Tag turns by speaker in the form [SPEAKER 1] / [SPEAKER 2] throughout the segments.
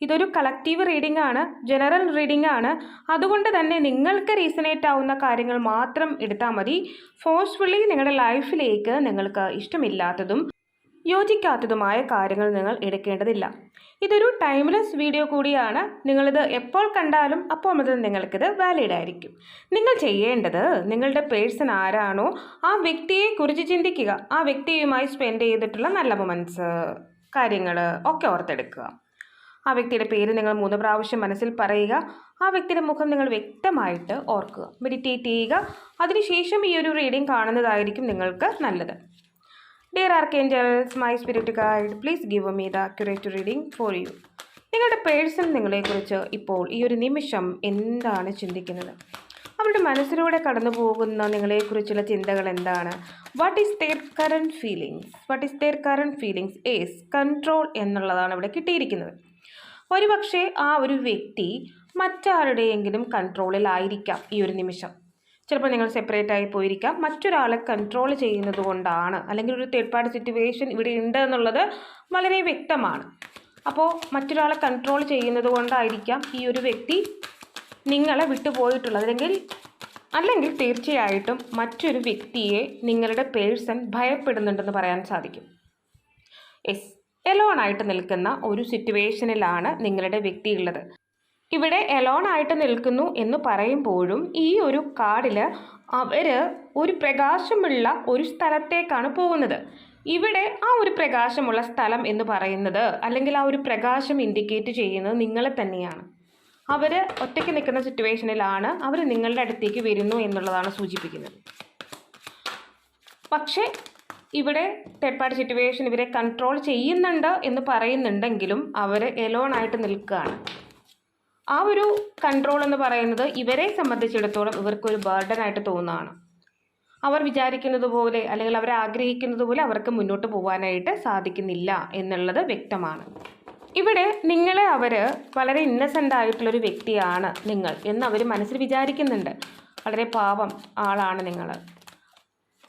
[SPEAKER 1] ഇതൊരു collective reading ആണ് general reading ആണ്. അതുകൊണ്ട് തന്നെ നിങ്ങൾക്ക് റീസണേറ്റ് ആവുന്ന കാര്യങ്ങൾ മാത്രം എടുത്താൽ മതി. ഫോഴ്സ്ഫുള്ളി നിങ്ങളുടെ ലൈഫിലേക്ക് നിങ്ങൾക്ക് ഇഷ്ടമില്ലാത്തതും യോജിക്കാത്തതുമായ കാര്യങ്ങൾ നിങ്ങൾ എടുക്കേണ്ടതില്ല. ഇതൊരു ടൈംലെസ് വീഡിയോ കൂടിയാണ്. നിങ്ങളിത് എപ്പോൾ കണ്ടാലും അപ്പോൾ മുതൽ നിങ്ങൾക്കിത് വാലിഡ് ആയിരിക്കും. നിങ്ങൾ ചെയ്യേണ്ടത് നിങ്ങളുടെ പേഴ്സൺ ആരാണോ ആ വ്യക്തിയെക്കുറിച്ച് ചിന്തിക്കുക. ആ വ്യക്തിയുമായി സ്പെൻഡ് ചെയ്തിട്ടുള്ള നല്ല മൊമെന്റ്സ് കാര്യങ്ങൾ ഒക്കെ ഓർത്തെടുക്കുക. ആ വ്യക്തിയുടെ പേര് നിങ്ങൾ മൂന്ന് പ്രാവശ്യം മനസ്സിൽ പറയുക. ആ വ്യക്തിയുടെ മുഖം നിങ്ങൾ വ്യക്തമായിട്ട് ഓർക്കുക. മെഡിറ്റേറ്റ് ചെയ്യുക. അതിനുശേഷം ഈ ഒരു റീഡിംഗ് കാണുന്നതായിരിക്കും നിങ്ങൾക്ക് നല്ലത്. Dear archangels my spirit guide please give me the accurate reading for you നിങ്ങളുടെ പേഴ്സൺ നിങ്ങളെക്കുറിച്ച് ഇപ്പോൾ ഈ ഒരു നിമിഷം എന്താണ് ചിന്തിക്കുന്നത്? അവരുടെ മനസ്സിലൂടെ കടന്നു പോകുന്ന നിങ്ങളെക്കുറിച്ചുള്ള ചിന്തകൾ എന്താണ്? What is their current feelings what is their current feelings ace control എന്നുള്ളതാണ് ഇവിടെ കിട്ടിയിരിക്കുന്നത്. ഒരുപക്ഷെ ആ ഒരു വ്യക്തി മറ്റാരുടെയെങ്കിലും കൺട്രോളിലായിരിക്കാം ഈ ഒരു നിമിഷം. ചിലപ്പോൾ നിങ്ങൾ സെപ്പറേറ്റ് ആയി പോയിരിക്കാം. മറ്റൊരാളെ കൺട്രോൾ ചെയ്യുന്നത് കൊണ്ടാണ്. അല്ലെങ്കിൽ ഒരു തേർഡ് പാർട്ടി സിറ്റുവേഷൻ ഇവിടെ ഉണ്ട് എന്നുള്ളത് വളരെ വ്യക്തമാണ്. അപ്പോൾ മറ്റൊരാളെ കൺട്രോൾ ചെയ്യുന്നത് കൊണ്ടായിരിക്കാം ഈ ഒരു വ്യക്തി നിങ്ങളെ വിട്ടുപോയിട്ടുള്ളത്. അല്ലെങ്കിൽ അല്ലെങ്കിൽ തീർച്ചയായിട്ടും മറ്റൊരു വ്യക്തിയെ നിങ്ങളുടെ പേഴ്സൺ ഭയപ്പെടുന്നുണ്ടെന്ന് പറയാൻ സാധിക്കും. എസ് എലോൺ ആയിട്ട് നിൽക്കുന്ന ഒരു സിറ്റുവേഷനിലാണ് നിങ്ങളുടെ വ്യക്തി ഉള്ളത്. ഇവിടെ എലോൺ ആയിട്ട് നിൽക്കുന്നു എന്ന് പറയുമ്പോഴും ഈ ഒരു കാർഡിൽ അവർ ഒരു പ്രകാശമുള്ള ഒരു സ്ഥലത്തേക്കാണ് പോകുന്നത്. ഇവിടെ ആ ഒരു പ്രകാശമുള്ള സ്ഥലം എന്ന് പറയുന്നത് അല്ലെങ്കിൽ ആ ഒരു പ്രകാശം ഇൻഡിക്കേറ്റ് ചെയ്യുന്നത് നിങ്ങളെ തന്നെയാണ്. അവർ ഒറ്റയ്ക്ക് നിൽക്കുന്ന സിറ്റുവേഷനിലാണ് അവർ നിങ്ങളുടെ അടുത്തേക്ക് വരുന്നു എന്നുള്ളതാണ് സൂചിപ്പിക്കുന്നത്. പക്ഷേ ഇവിടെ തേർഡ് സിറ്റുവേഷൻ ഇവരെ കൺട്രോൾ ചെയ്യുന്നുണ്ട് എന്ന് പറയുന്നുണ്ടെങ്കിലും അവർ എലോണായിട്ട് നിൽക്കുകയാണ്. ആ ഒരു കൺട്രോൾ എന്ന് പറയുന്നത് ഇവരെ സംബന്ധിച്ചിടത്തോളം ഇവർക്കൊരു ബർഡൻ ആയിട്ട് തോന്നുകയാണ്. അവർ വിചാരിക്കുന്നത് പോലെ അല്ലെങ്കിൽ അവർ ആഗ്രഹിക്കുന്നത് പോലെ അവർക്ക് മുന്നോട്ട് പോകാനായിട്ട് സാധിക്കുന്നില്ല എന്നുള്ളത് വ്യക്തമാണ്. ഇവിടെ നിങ്ങളെ അവർ വളരെ ഇന്നസെന്റ് ആയിട്ടുള്ളൊരു വ്യക്തിയാണ് നിങ്ങൾ എന്ന് അവർ മനസ്സിൽ വിചാരിക്കുന്നുണ്ട്. വളരെ പാവം ആളാണ് നിങ്ങൾ.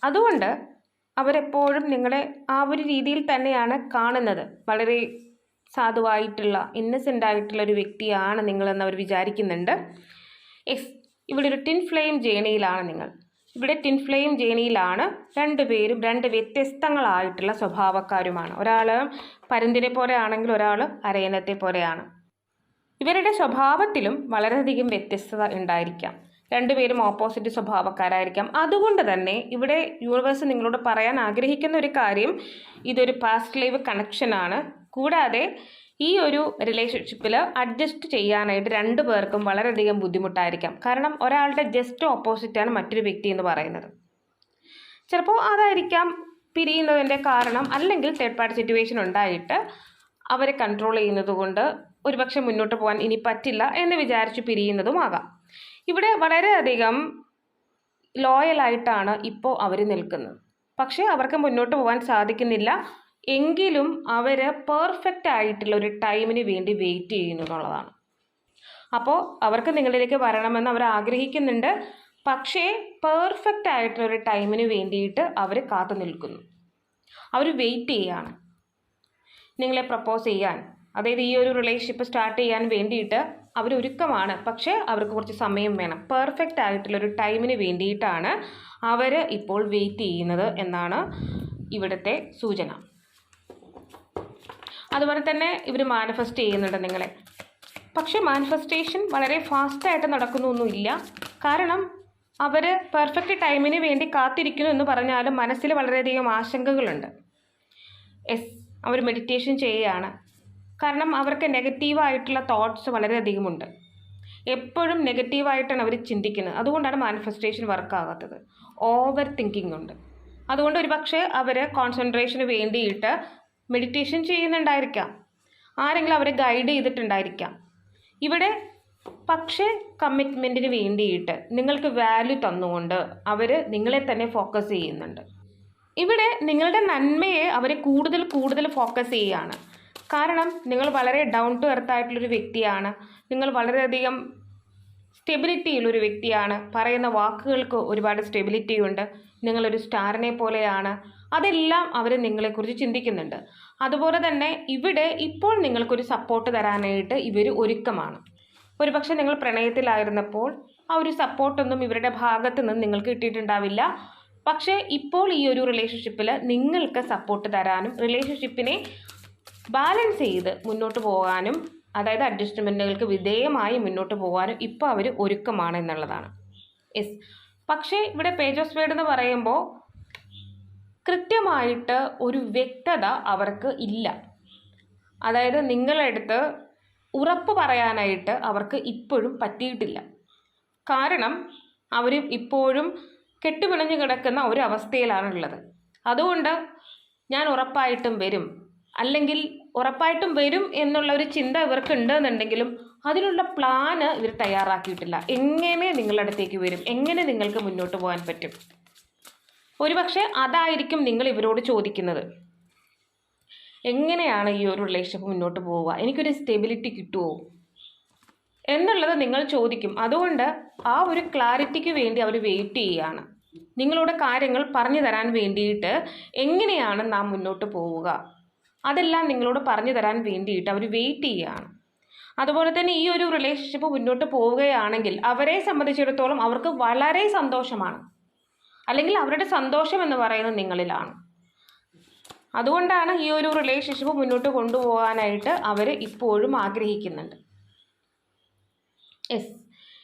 [SPEAKER 1] അതുകൊണ്ട് അവരെപ്പോഴും നിങ്ങളെ ആ ഒരു രീതിയിൽ തന്നെയാണ് കാണുന്നത്. വളരെ സാധുവായിട്ടുള്ള ഇന്നസെന്റ് ആയിട്ടുള്ള ഒരു വ്യക്തിയാണ് നിങ്ങളെന്ന് അവർ വിചാരിക്കുന്നുണ്ട്. എസ് ഇവിടെ ഒരു ടിൻ ഫ്ലെയിം ജേണിയിലാണ് നിങ്ങൾ. ഇവിടെ ടിൻ ഫ്ലെയിം ജേണിയിലാണ് രണ്ടുപേരും രണ്ട് വ്യത്യസ്തങ്ങളായിട്ടുള്ള സ്വഭാവക്കാരുമാണ്. ഒരാൾ പരുന്തിനെ പോലെ ആണെങ്കിൽ ഒരാൾ അരയനത്തെ പോലെയാണ്. ഇവരുടെ സ്വഭാവത്തിലും വളരെയധികം വ്യത്യസ്തത ഉണ്ടായിരിക്കാം. രണ്ടുപേരും ഓപ്പോസിറ്റ് സ്വഭാവക്കാരായിരിക്കാം. അതുകൊണ്ട് തന്നെ ഇവിടെ യൂണിവേഴ്സ് നിങ്ങളോട് പറയാൻ ആഗ്രഹിക്കുന്ന ഒരു കാര്യം ഇതൊരു പാസ്റ്റ് ലൈവ് കണക്ഷനാണ് കൂടാതെ ഈ ഒരു റിലേഷൻഷിപ്പിൽ അഡ്ജസ്റ്റ് ചെയ്യാനായിട്ട് രണ്ടു പേർക്കും വളരെയധികം ബുദ്ധിമുട്ടായിരിക്കാം. കാരണം ഒരാളുടെ ജസ്റ്റ് ഓപ്പോസിറ്റാണ് മറ്റൊരു വ്യക്തി എന്ന് പറയുന്നത്. ചിലപ്പോൾ അതായിരിക്കാം പിരിയുന്നതിന്റെ കാരണം അല്ലെങ്കിൽ തേർഡ് പാർട്ടി സിറ്റുവേഷൻ ഉണ്ടായിട്ട് അവരെ കൺട്രോൾ ചെയ്യുന്നത് കൊണ്ട് ഒരുപക്ഷെ മുന്നോട്ട് പോകാൻ ഇനി പറ്റില്ല എന്ന് വിചാരിച്ച് പിരിയുന്നതുമാകാം ഇവിടെ വളരെയധികം ലോയലായിട്ടാണ് ഇപ്പോൾ അവർ നിൽക്കുന്നത്. പക്ഷേ അവർക്ക് മുന്നോട്ട് പോകാൻ സാധിക്കുന്നില്ല. എങ്കിലും അവർ പെർഫെക്റ്റ് ആയിട്ടുള്ള ഒരു ടൈമിന് വേണ്ടി വെയിറ്റ് ചെയ്യുന്നു എന്നുള്ളതാണ്. അപ്പോൾ അവർക്ക് നിങ്ങളിലേക്ക് വരണമെന്ന് അവർ ആഗ്രഹിക്കുന്നുണ്ട്. പക്ഷേ പെർഫെക്റ്റ് ആയിട്ടുള്ള ഒരു ടൈമിന് വേണ്ടിയിട്ട് അവർ കാത്തു നിൽക്കുന്നു. അവർ വെയിറ്റ് ചെയ്യാണ്. നിങ്ങളെ പ്രപ്പോസ് ചെയ്യാൻ. അതായത് ഈ ഒരു റിലേഷൻഷിപ്പ് സ്റ്റാർട്ട് ചെയ്യാൻ വേണ്ടിയിട്ട് അവർ ഒരുക്കമാണ് പക്ഷേ അവർക്ക് കുറച്ച് സമയം വേണം. പെർഫെക്റ്റ് ആയിട്ടുള്ളൊരു ടൈമിന് വേണ്ടിയിട്ടാണ് അവർ ഇപ്പോൾ വെയിറ്റ് ചെയ്യുന്നത് എന്നാണ് ഇവിടുത്തെ സൂചന. അതുപോലെ തന്നെ ഇവർ മാനിഫെസ്റ്റ് ചെയ്യുന്നുണ്ട് നിങ്ങളെ. പക്ഷേ മാനിഫെസ്റ്റേഷൻ വളരെ ഫാസ്റ്റായിട്ട് നടക്കുന്നൊന്നുമില്ല. കാരണം അവർ പെർഫെക്റ്റ് ടൈമിന് വേണ്ടി കാത്തിരിക്കുന്നു എന്ന് പറഞ്ഞാലും മനസ്സിൽ വളരെയധികം ആശങ്കകളുണ്ട്. എസ് അവർ മെഡിറ്റേഷൻ ചെയ്യുകയാണ്. കാരണം അവർക്ക് നെഗറ്റീവായിട്ടുള്ള തോട്ട്സ് വളരെയധികമുണ്ട്. എപ്പോഴും നെഗറ്റീവായിട്ടാണ് അവർ ചിന്തിക്കുന്നത്. അതുകൊണ്ടാണ് മാനിഫെസ്റ്റേഷൻ വർക്കാകാത്തത് ഓവർ തിങ്കിങ് ഉണ്ട്. അതുകൊണ്ട് ഒരുപക്ഷെ അവർ കോൺസെൻട്രേഷന് വേണ്ടിയിട്ട് മെഡിറ്റേഷൻ ചെയ്യുന്നുണ്ടായിരിക്കാം. ആരെങ്കിലും അവരെ ഗൈഡ് ചെയ്തിട്ടുണ്ടായിരിക്കാം. ഇവിടെ പക്ഷേ കമ്മിറ്റ്മെന്റിന് വേണ്ടിയിട്ട് നിങ്ങൾക്ക് വാല്യൂ തന്നുകൊണ്ട് അവർ നിങ്ങളെ തന്നെ ഫോക്കസ് ചെയ്യുന്നുണ്ട്. ഇവിടെ നിങ്ങളുടെ നന്മയെ അവർ കൂടുതൽ കൂടുതൽ ഫോക്കസ് ചെയ്യുകയാണ്. കാരണം നിങ്ങൾ വളരെ ഡൗൺ ടു എർത്ത് ആയിട്ടുള്ളൊരു വ്യക്തിയാണ്. നിങ്ങൾ വളരെയധികം സ്റ്റെബിലിറ്റി ഉള്ളൊരു വ്യക്തിയാണ്. പറയുന്ന വാക്കുകൾക്ക് ഒരുപാട് സ്റ്റെബിലിറ്റി ഉണ്ട്. നിങ്ങളൊരു സ്റ്റാറിനെ പോലെയാണ്. അതെല്ലാം അവർ നിങ്ങളെക്കുറിച്ച് ചിന്തിക്കുന്നുണ്ട്. അതുപോലെ തന്നെ ഇവിടെ ഇപ്പോൾ നിങ്ങൾക്കൊരു സപ്പോർട്ട് തരാനായിട്ട് ഇവർ ഒരുക്കമാണ്. ഒരുപക്ഷെ നിങ്ങൾ പ്രണയത്തിലായിരുന്നപ്പോൾ ആ ഒരു സപ്പോർട്ടൊന്നും ഇവരുടെ ഭാഗത്തു നിന്ന് നിങ്ങൾക്ക് കിട്ടിയിട്ടുണ്ടാവില്ല. പക്ഷേ ഇപ്പോൾ ഈ ഒരു റിലേഷൻഷിപ്പിൽ നിങ്ങൾക്ക് സപ്പോർട്ട് തരാനും റിലേഷൻഷിപ്പിനെ ബാലൻസ് ചെയ്ത് മുന്നോട്ട് പോകാനും അതായത് അഡ്ജസ്റ്റ്മെന്റുകൾക്ക് വിധേയമായി മുന്നോട്ട് പോകാനും ഇപ്പോൾ അവർ ഒരുക്കമാണ് എന്നുള്ളതാണ്. യെസ് പക്ഷേ ഇവിടെ പേജ് ഓഫ് സ്പേഡ് എന്ന് പറയുമ്പോൾ കൃത്യമായിട്ട് ഒരു വ്യക്തത അവർക്ക് ഇല്ല. അതായത് നിങ്ങളെടുത്ത് ഉറപ്പ് പറയാനായിട്ട് അവർക്ക് ഇപ്പോഴും പറ്റിയിട്ടില്ല. കാരണം അവർ ഇപ്പോഴും കെട്ടുപിണഞ്ഞു കിടക്കുന്ന ഒരു അവസ്ഥയിലാണുള്ളത്. അതുകൊണ്ട് ഞാൻ ഉറപ്പായിട്ടും വരും. അല്ലെങ്കിൽ ഉറപ്പായിട്ടും വരും എന്നുള്ള ഒരു ചിന്ത ഇവർക്ക് ഉണ്ടെന്നുണ്ടെങ്കിലും അതിനുള്ള പ്ലാന് ഇവർ തയ്യാറാക്കിയിട്ടില്ല. എങ്ങനെ നിങ്ങളുടെ അടുത്തേക്ക് വരും? എങ്ങനെ നിങ്ങൾക്ക് മുന്നോട്ട് പോകാൻ പറ്റും? ഒരുപക്ഷെ അതായിരിക്കും നിങ്ങൾ ഇവരോട് ചോദിക്കുന്നത്. എങ്ങനെയാണ് ഈ ഒരു റിലേഷൻഷിപ്പ് മുന്നോട്ട് പോവുക? എനിക്കൊരു സ്റ്റെബിലിറ്റി കിട്ടുമോ എന്നുള്ളത് നിങ്ങൾ ചോദിക്കും. അതുകൊണ്ട് ആ ഒരു ക്ലാരിറ്റിക്ക് വേണ്ടി അവർ വെയിറ്റ് ചെയ്യുകയാണ്. നിങ്ങളുടെ കാര്യങ്ങൾ പറഞ്ഞു തരാൻ വേണ്ടിയിട്ട് എങ്ങനെയാണ് നാം മുന്നോട്ട് പോവുക? അതെല്ലാം നിങ്ങളോട് പറഞ്ഞു തരാൻ വേണ്ടിയിട്ട് അവർ വെയിറ്റ് ചെയ്യുകയാണ് അതുപോലെ തന്നെ ഈ ഒരു റിലേഷൻഷിപ്പ് മുന്നോട്ട് പോവുകയാണെങ്കിൽ അവരെ സംബന്ധിച്ചിടത്തോളം അവർക്ക് വളരെ സന്തോഷമാണ്. അല്ലെങ്കിൽ അവരുടെ സന്തോഷം എന്ന് പറയുന്നത് നിങ്ങളിലാണ്. അതുകൊണ്ടാണ് ഈ ഒരു റിലേഷൻഷിപ്പ് മുന്നോട്ട് കൊണ്ടുപോകാനായിട്ട് അവർ ഇപ്പോഴും ആഗ്രഹിക്കുന്നുണ്ട്. യെസ്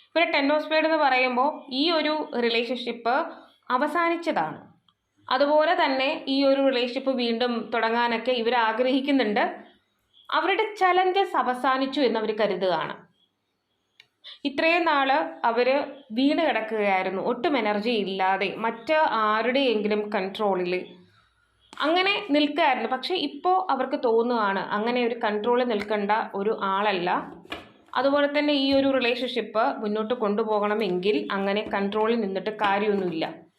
[SPEAKER 1] ഇവിടെ ടെൻ ഓഫ് സ്പേഡ് എന്ന് പറയുമ്പോൾ ഈ ഒരു റിലേഷൻഷിപ്പ് അവസാനിച്ചതാണ്. അതുപോലെ തന്നെ ഈ ഒരു റിലേഷൻഷിപ്പ് വീണ്ടും തുടങ്ങാനൊക്കെ ഇവർ ആഗ്രഹിക്കുന്നുണ്ട്. അവരുടെ ചലഞ്ചസ് അവസാനിച്ചു എന്ന് അവർ കരുതുകയാണ്. ഇത്രയും നാൾ അവർ വീണ് കിടക്കുകയായിരുന്നു. ഒട്ടും എനർജി ഇല്ലാതെ മറ്റ് ആരുടെയെങ്കിലും കൺട്രോളിൽ അങ്ങനെ നിൽക്കുകയായിരുന്നു. പക്ഷേ ഇപ്പോൾ അവർക്ക് തോന്നുകയാണ് അങ്ങനെ ഒരു കൺട്രോളിൽ നിൽക്കേണ്ട ഒരു ആളല്ല. അതുപോലെ തന്നെ ഈ ഒരു റിലേഷൻഷിപ്പ് മുന്നോട്ട് കൊണ്ടുപോകണമെങ്കിൽ അങ്ങനെ കൺട്രോളിൽ നിന്നിട്ട് കാര്യമൊന്നുമില്ല.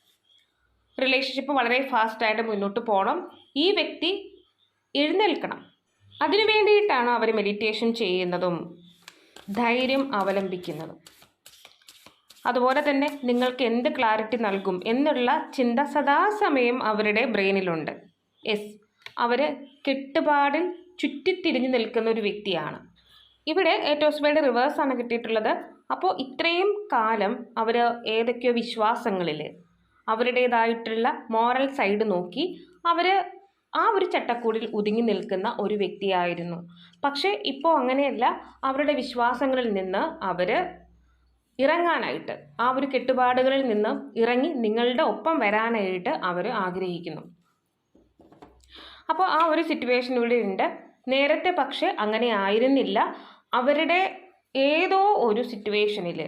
[SPEAKER 1] റിലേഷൻഷിപ്പ് വളരെ ഫാസ്റ്റായിട്ട് മുന്നോട്ട് പോകണം ഈ വ്യക്തി എഴുന്നേൽക്കണം. അതിനു വേണ്ടിയിട്ടാണ് അവർ മെഡിറ്റേഷൻ ചെയ്യുന്നതും ധൈര്യം അവലംബിക്കുന്നതും. അതുപോലെ തന്നെ നിങ്ങൾക്ക് എന്ത് ക്ലാരിറ്റി നൽകും എന്നുള്ള ചിന്ത സദാസമയം അവരുടെ ബ്രെയിനിലുണ്ട്. യെസ് അവർ കെട്ടുപാടിൽ ചുറ്റിത്തിരിഞ്ഞ് നിൽക്കുന്ന ഒരു വ്യക്തിയാണ്. ഇവിടെ ഏറ്റോസ്മയുടെ റിവേഴ്സാണ് കിട്ടിയിട്ടുള്ളത്. അപ്പോൾ ഇത്രയും കാലം അവർ ഏതൊക്കെയോ വിശ്വാസങ്ങളിൽ അവരുടേതായിട്ടുള്ള മോറൽ സൈഡ് നോക്കി അവർ ആ ഒരു ചട്ടക്കൂടിൽ ഒതുങ്ങി നിൽക്കുന്ന ഒരു വ്യക്തിയായിരുന്നു. പക്ഷേ ഇപ്പോൾ അങ്ങനെയല്ല. അവരുടെ വിശ്വാസങ്ങളിൽ നിന്ന് അവർ ഇറങ്ങാനായിട്ട് ആ ഒരു കെട്ടുപാടുകളിൽ നിന്ന് ഇറങ്ങി നിങ്ങളുടെ ഒപ്പം വരാനായിട്ട് അവർ ആഗ്രഹിക്കുന്നു. അപ്പോൾ ആ ഒരു സിറ്റുവേഷൻ ഇവിടെ ഉണ്ട്. നേരത്തെ പക്ഷേ അങ്ങനെ ആയിരുന്നില്ല. അവരുടെ ഏതോ ഒരു സിറ്റുവേഷനിൽ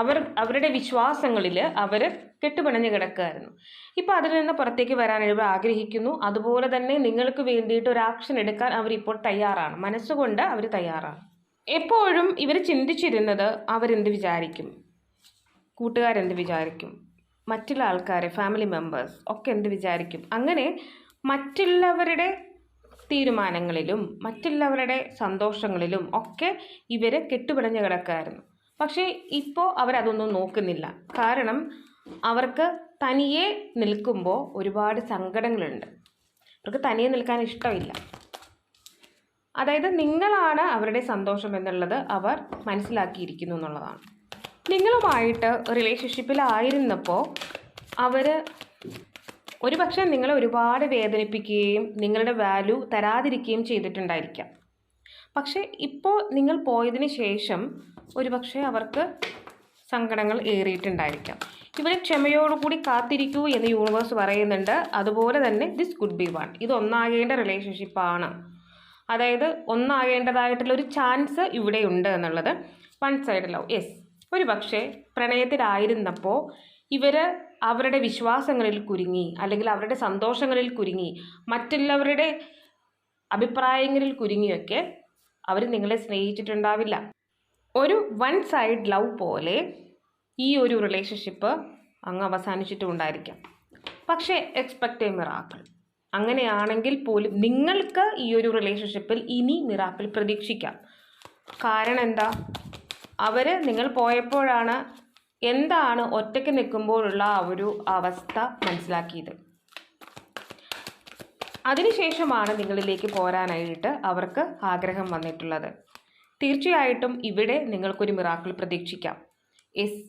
[SPEAKER 1] അവർ അവരുടെ വിശ്വാസങ്ങളിൽ അവർ കെട്ടുപിണഞ്ഞു കിടക്കുകയായിരുന്നു ഇപ്പോൾ അതിൽ നിന്ന് പുറത്തേക്ക് വരാൻ ഇവർ ആഗ്രഹിക്കുന്നു. അതുപോലെ തന്നെ നിങ്ങൾക്ക് വേണ്ടിയിട്ട് ഒരു ആക്ഷൻ എടുക്കാൻ അവരിപ്പോൾ തയ്യാറാണ്. മനസ്സുകൊണ്ട് അവർ തയ്യാറാണ്. എപ്പോഴും ഇവർ ചിന്തിച്ചിരുന്നത് അവരെന്ത് വിചാരിക്കും? കൂട്ടുകാരെന്ത് വിചാരിക്കും? മറ്റുള്ള ആൾക്കാർ ഫാമിലി മെമ്പേഴ്സ് ഒക്കെ എന്ത് വിചാരിക്കും? അങ്ങനെ മറ്റുള്ളവരുടെ തീരുമാനങ്ങളിലും മറ്റുള്ളവരുടെ സന്തോഷങ്ങളിലും ഒക്കെ ഇവർ കെട്ടുപിടഞ്ഞ് കിടക്കായിരുന്നു. പക്ഷേ ഇപ്പോൾ അവരതൊന്നും നോക്കുന്നില്ല. കാരണം അവർക്ക് തനിയെ നിൽക്കുമ്പോൾ ഒരുപാട് സങ്കടങ്ങളുണ്ട്. അവർക്ക് തനിയെ നിൽക്കാൻ ഇഷ്ടമില്ല. അതായത് നിങ്ങളാണ് അവരുടെ സന്തോഷം എന്നുള്ളത് അവർ മനസ്സിലാക്കിയിരിക്കുന്നു എന്നുള്ളതാണ്. നിങ്ങളുമായിട്ട് റിലേഷൻഷിപ്പിലായിരുന്നപ്പോൾ അവർ ഒരുപക്ഷെ നിങ്ങളെ ഒരുപാട് വേദനിപ്പിക്കുകയും നിങ്ങളുടെ വാല്യൂ തരാതിരിക്കുകയും ചെയ്തിട്ടുണ്ടായിരിക്കാം. പക്ഷേ ഇപ്പോൾ നിങ്ങൾ പോയതിന് ശേഷം ഒരുപക്ഷെ അവർക്ക് സങ്കടങ്ങൾ ഏറിയിട്ടുണ്ടായിരിക്കാം. ഇവരെ ക്ഷമയോടുകൂടി കാത്തിരിക്കൂ എന്ന് യൂണിവേഴ്സ് പറയുന്നുണ്ട്. അതുപോലെ തന്നെ ദിസ് കുഡ് ബി വൺ ഇത് ഒന്നാകേണ്ട റിലേഷൻഷിപ്പാണ് അതായത് ഒന്നാകേണ്ടതായിട്ടുള്ള ഒരു ചാൻസ് ഇവിടെ ഉണ്ട് എന്നുള്ളത് വൺ സൈഡ് ലവ് യെസ് ഒരു പക്ഷേ പ്രണയത്തിലായിരുന്നപ്പോൾ ഇവർ അവരുടെ വിശ്വാസങ്ങളിൽ കുരുങ്ങി അല്ലെങ്കിൽ അവരുടെ സന്തോഷങ്ങളിൽ കുരുങ്ങി മറ്റുള്ളവരുടെ അഭിപ്രായങ്ങളിൽ കുരുങ്ങിയൊക്കെ അവർ നിങ്ങളെ സ്നേഹിച്ചിട്ടുണ്ടാവില്ല. ഒരു വൺ സൈഡ് ലവ് പോലെ ഈ ഒരു റിലേഷൻഷിപ്പ് അങ്ങ് അവസാനിച്ചിട്ടും ഉണ്ടായിരിക്കാം. പക്ഷേ എക്സ്പെക്റ്റ് എ മിറാക്കിൾ അങ്ങനെയാണെങ്കിൽ പോലും നിങ്ങൾക്ക് ഈ ഒരു റിലേഷൻഷിപ്പിൽ ഇനി മിറാക്കിൾ പ്രതീക്ഷിക്കാം. കാരണം എന്താ? അവർ നിങ്ങൾ പോയപ്പോഴാണ് എന്താണ് ഒറ്റയ്ക്ക് നിൽക്കുമ്പോഴുള്ള ആ ഒരു അവസ്ഥ മനസ്സിലാക്കിയത്. അതിനുശേഷമാണ് നിങ്ങളിലേക്ക് പോരാനായിട്ട് അവർക്ക് ആഗ്രഹം വന്നിട്ടുള്ളത്. തീർച്ചയായിട്ടും ഇവിടെ നിങ്ങൾക്കൊരു മിറാക്കിൾ പ്രതീക്ഷിക്കാം. എസ്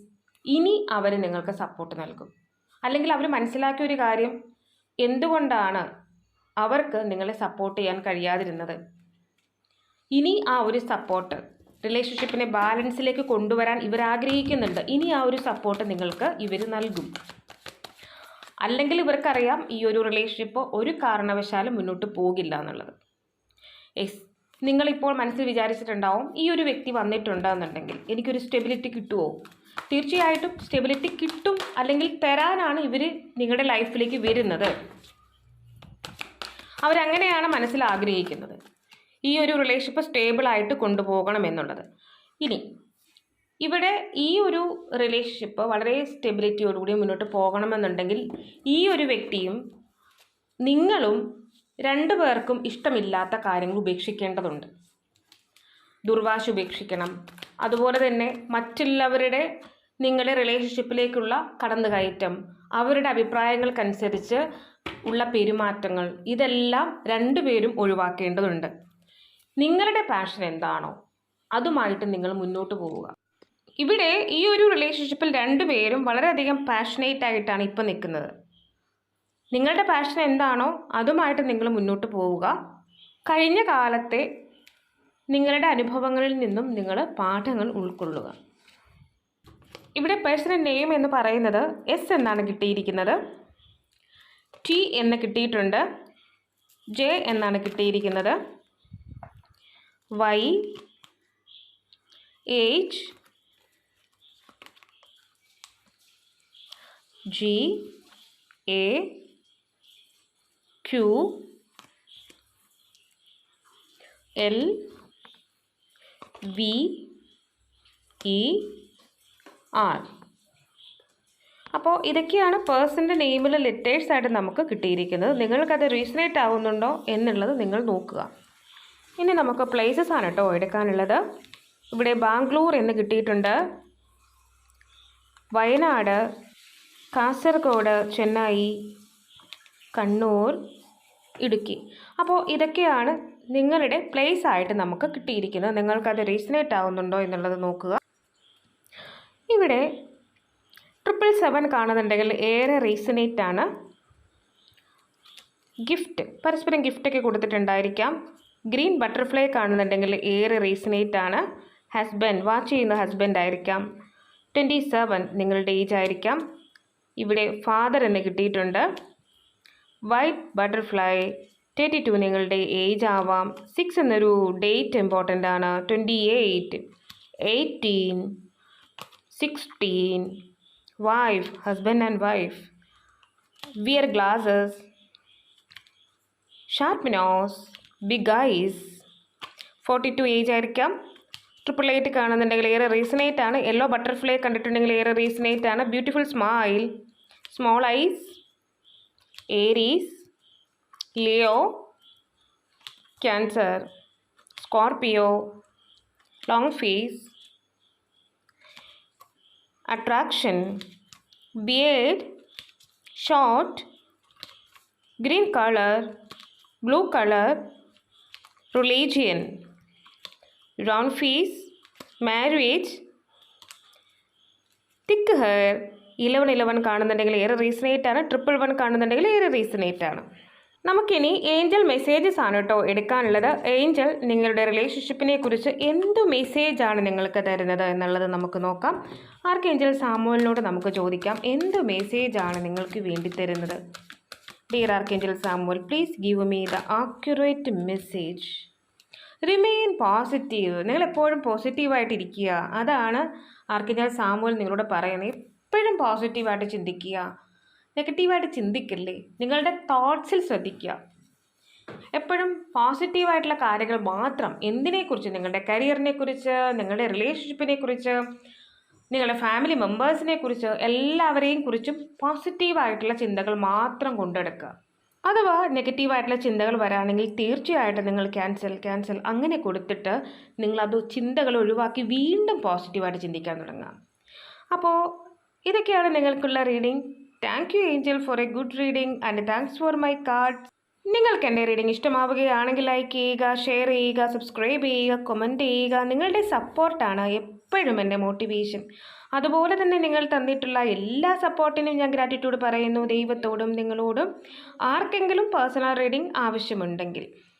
[SPEAKER 1] ഇനി അവർ നിങ്ങൾക്ക് സപ്പോർട്ട് നൽകും. അല്ലെങ്കിൽ അവർ മനസ്സിലാക്കിയ ഒരു കാര്യം എന്തുകൊണ്ടാണ് അവർക്ക് നിങ്ങളെ സപ്പോർട്ട് ചെയ്യാൻ കഴിയാതിരുന്നത്? ഇനി ആ ഒരു സപ്പോർട്ട് റിലേഷൻഷിപ്പിനെ ബാലൻസിലേക്ക് കൊണ്ടുവരാൻ ഇവർ ആഗ്രഹിക്കുന്നുണ്ട്. ഇനി ആ ഒരു സപ്പോർട്ട് നിങ്ങൾക്ക് ഇവർ നൽകും. അല്ലെങ്കിൽ ഇവർക്കറിയാം ഈ ഒരു റിലേഷൻഷിപ്പ് ഒരു കാരണവശാലും മുന്നോട്ട് പോകില്ല എന്നുള്ളത്. എസ് നിങ്ങളിപ്പോൾ മനസ്സിൽ വിചാരിച്ചിട്ടുണ്ടാവും ഈ ഒരു വ്യക്തി വന്നിട്ടുണ്ട് വന്നിട്ടുണ്ടെന്നുണ്ടെങ്കിൽ എനിക്കൊരു സ്റ്റെബിലിറ്റി കിട്ടുമോ തീർച്ചയായിട്ടും സ്റ്റെബിലിറ്റി കിട്ടും അല്ലെങ്കിൽ തരാനാണ് ഇവർ നിങ്ങളുടെ ലൈഫിലേക്ക് വരുന്നത്. അവരങ്ങനെയാണ് മനസ്സിൽ ആഗ്രഹിക്കുന്നത്. ഈ ഒരു റിലേഷൻഷിപ്പ് സ്റ്റേബിളായിട്ട് കൊണ്ടുപോകണം എന്നുള്ളത്. ഇനി ഇവിടെ ഈ ഒരു റിലേഷൻഷിപ്പ് വളരെ സ്റ്റെബിലിറ്റിയോടുകൂടി മുന്നോട്ട് പോകണമെന്നുണ്ടെങ്കിൽ ഈ ഒരു വ്യക്തിയും നിങ്ങളും രണ്ടു പേർക്കും ഇഷ്ടമില്ലാത്ത കാര്യങ്ങൾ ഉപേക്ഷിക്കേണ്ടതുണ്ട്. ദുർവാശ ഉപേക്ഷിക്കണം. അതുപോലെ തന്നെ മറ്റുള്ളവരുടെ നിങ്ങളുടെ റിലേഷൻഷിപ്പിലേക്കുള്ള കടന്നുകയറ്റം അവരുടെ അഭിപ്രായങ്ങൾക്കനുസരിച്ച് ഉള്ള പെരുമാറ്റങ്ങൾ ഇതെല്ലാം രണ്ടുപേരും ഒഴിവാക്കേണ്ടതുണ്ട്. നിങ്ങളുടെ പാഷൻ എന്താണോ അതുമായിട്ട് നിങ്ങൾ മുന്നോട്ട് പോവുക. ഇവിടെ ഈ ഒരു റിലേഷൻഷിപ്പിൽ രണ്ടുപേരും വളരെയധികം പാഷനേറ്റ് ആയിട്ടാണ് ഇപ്പം നിൽക്കുന്നത്. നിങ്ങളുടെ പാഷൻ എന്താണോ അതുമായിട്ട് നിങ്ങൾ മുന്നോട്ട് പോവുക. കഴിഞ്ഞ കാലത്തെ നിങ്ങളുടെ അനുഭവങ്ങളിൽ നിന്നും നിങ്ങൾ പാഠങ്ങൾ ഉൾക്കൊള്ളുക. ഇവിടെ പേഴ്സണൽ നെയിം എന്ന് പറയുന്നത് എസ് എന്നാണ് കിട്ടിയിരിക്കുന്നത്. ടി എന്ന് കിട്ടിയിട്ടുണ്ട്. ജെ എന്നാണ് കിട്ടിയിരിക്കുന്നത്. Y H G A Q L V E R അപ്പോൾ ഇതൊക്കെയാണ് പേഴ്സന്റെ നെയിമിൽ ലെറ്റേഴ്സ് ആയിട്ട് നമുക്ക് കിട്ടിയിരിക്കുന്നത്. നിങ്ങൾക്കത് റീസണേറ്റ് ആവുന്നുണ്ടോ എന്നുള്ളത് നിങ്ങൾ നോക്കുക. ഇനി നമുക്ക് പ്ലേസസ് ആണ് കേട്ടോ എടുക്കാനുള്ളത്. ഇവിടെ ബാംഗ്ലൂർ എന്ന് കിട്ടിയിട്ടുണ്ട്. വയനാട് കാസർഗോഡ് ചെന്നൈ കണ്ണൂർ ഇടുക്കി. അപ്പോൾ ഇതൊക്കെയാണ് നിങ്ങളുടെ പ്ലേസ് ആയിട്ട് നമുക്ക് കിട്ടിയിരിക്കുന്നത്. നിങ്ങൾക്കത് റീസണേറ്റ് ആവുന്നുണ്ടോ എന്നുള്ളത് നോക്കുക. ഇവിടെ ട്രിപ്പിൾ സെവൻ കാണുന്നുണ്ടെങ്കിൽ ഏറെ റീസണേറ്റ് ആണ്. ഗിഫ്റ്റ് പരസ്പരം ഗിഫ്റ്റൊക്കെ കൊടുത്തിട്ടുണ്ടായിരിക്കാം. ഗ്രീൻ ബട്ടർഫ്ലൈ കാണുന്നുണ്ടെങ്കിൽ ഏറെ റീസണേറ്റ് ആണ്. ഹസ്ബൻഡ് വാച്ച് ചെയ്യുന്ന ഹസ്ബൻഡ് ആയിരിക്കാം. ട്വന്റി സെവൻ നിങ്ങളുടെ ഏജ് ആയിരിക്കാം. ഇവിടെ ഫാദർ എന്ന് കിട്ടിയിട്ടുണ്ട്. വൈറ്റ് ബട്ടർഫ്ലൈ തേർട്ടി ടു നിങ്ങളുടെ ഏജ് ആവാം. സിക്സ് എന്നൊരു ഡേറ്റ് ഇമ്പോർട്ടന്റ് ആണ്. Twenty eight eighteen sixteen wife husband and wife wear glasses sharp nose big eyes forty two age ആയിരിക്കാം. ട്രിപ്പിൾ എയ്റ്റ് കാണുന്നുണ്ടെങ്കിൽ ഏറെ റീസണേറ്റ് ആണ്. യെല്ലോ ബട്ടർഫ്ലൈ കണ്ടിട്ടുണ്ടെങ്കിൽ ഏറെ റീസണേറ്റ് ആണ്. Beautiful smile small eyes aries leo cancer scorpio long face attraction beard short green color blue color religion round face marriage thick hair. Eleven eleven കാണുന്നുണ്ടെങ്കിൽ ഏറെ resonate ആണ്. Triple one കാണുന്നുണ്ടെങ്കിൽ ഏറെ resonate ആണ്. നമുക്കിനി ഏഞ്ചൽ മെസ്സേജസ് ആണ് കേട്ടോ എടുക്കാനുള്ളത്. Angel നിങ്ങളുടെ റിലേഷൻഷിപ്പിനെ കുറിച്ച് എന്ത് മെസ്സേജ് ആണ് നിങ്ങൾക്ക് തരുന്നത് എന്നുള്ളത് നമുക്ക് നോക്കാം. ആർക്ക് ഏഞ്ചൽ സാമുവലിനോട് നമുക്ക് ചോദിക്കാം. എന്ത് മെസ്സേജ് ആണ് നിങ്ങൾക്ക് വേണ്ടി തരുന്നത്? Dear archangel Samuel please give me the accurate message remain positive നിങ്ങൾ എപ്പോഴും പോസിറ്റീവായിട്ടിരിക്കുക അതാണ് ആർക്കേഞ്ചൽ സാമുവൽ നിങ്ങളോട് പറയുന്നത്. എപ്പോഴും പോസിറ്റീവായിട്ട് ചിന്തിക്കുക. നെഗറ്റീവായിട്ട് ചിന്തിക്കല്ലേ? നിങ്ങളുടെ തോട്ട്സിൽ ശ്രദ്ധിക്കുക. എപ്പോഴും പോസിറ്റീവായിട്ടുള്ള കാര്യങ്ങൾ മാത്രം എന്തിനെക്കുറിച്ച്? നിങ്ങളുടെ കരിയറിനെ കുറിച്ച് നിങ്ങളുടെ റിലേഷൻഷിപ്പിനെ കുറിച്ച് നിങ്ങളുടെ ഫാമിലി മെമ്പേഴ്സിനെ കുറിച്ച് എല്ലാവരെയും കുറിച്ചും പോസിറ്റീവായിട്ടുള്ള ചിന്തകൾ മാത്രം കൊണ്ടെടുക്കുക. അഥവാ നെഗറ്റീവായിട്ടുള്ള ചിന്തകൾ വരാണെങ്കിൽ തീർച്ചയായിട്ടും നിങ്ങൾ ക്യാൻസൽ ക്യാൻസൽ അങ്ങനെ കൊടുത്തിട്ട് നിങ്ങളത് ചിന്തകൾ ഒഴിവാക്കി വീണ്ടും പോസിറ്റീവായിട്ട് ചിന്തിക്കാൻ തുടങ്ങുക. അപ്പോൾ ഇതൊക്കെയാണ് നിങ്ങൾക്കുള്ള reading thank you angel for a good reading and thanks for my card നിങ്ങൾക്ക് എന്റെ റീഡിംഗ് ഇഷ്ടമാവുകയാണെങ്കിൽ ലൈക്ക് ചെയ്യുക ഷെയർ ചെയ്യുക സബ്സ്ക്രൈബ് ചെയ്യുക കമന്റ് ചെയ്യുക. നിങ്ങളുടെ സപ്പോർട്ടാണ് എപ്പോഴും എന്റെ മോട്ടിവേഷൻ അതുപോലെ തന്നെ നിങ്ങൾ തന്നിട്ടുള്ള എല്ലാ സപ്പോർട്ടിനും ഞാൻ ഗ്രാറ്റിറ്റ്യൂഡ് പറയുന്നു ദൈവത്തോടും നിങ്ങളോടും. ആർക്കെങ്കിലും പേഴ്സണൽ റീഡിംഗ് ആവശ്യമുണ്ടെങ്കിൽ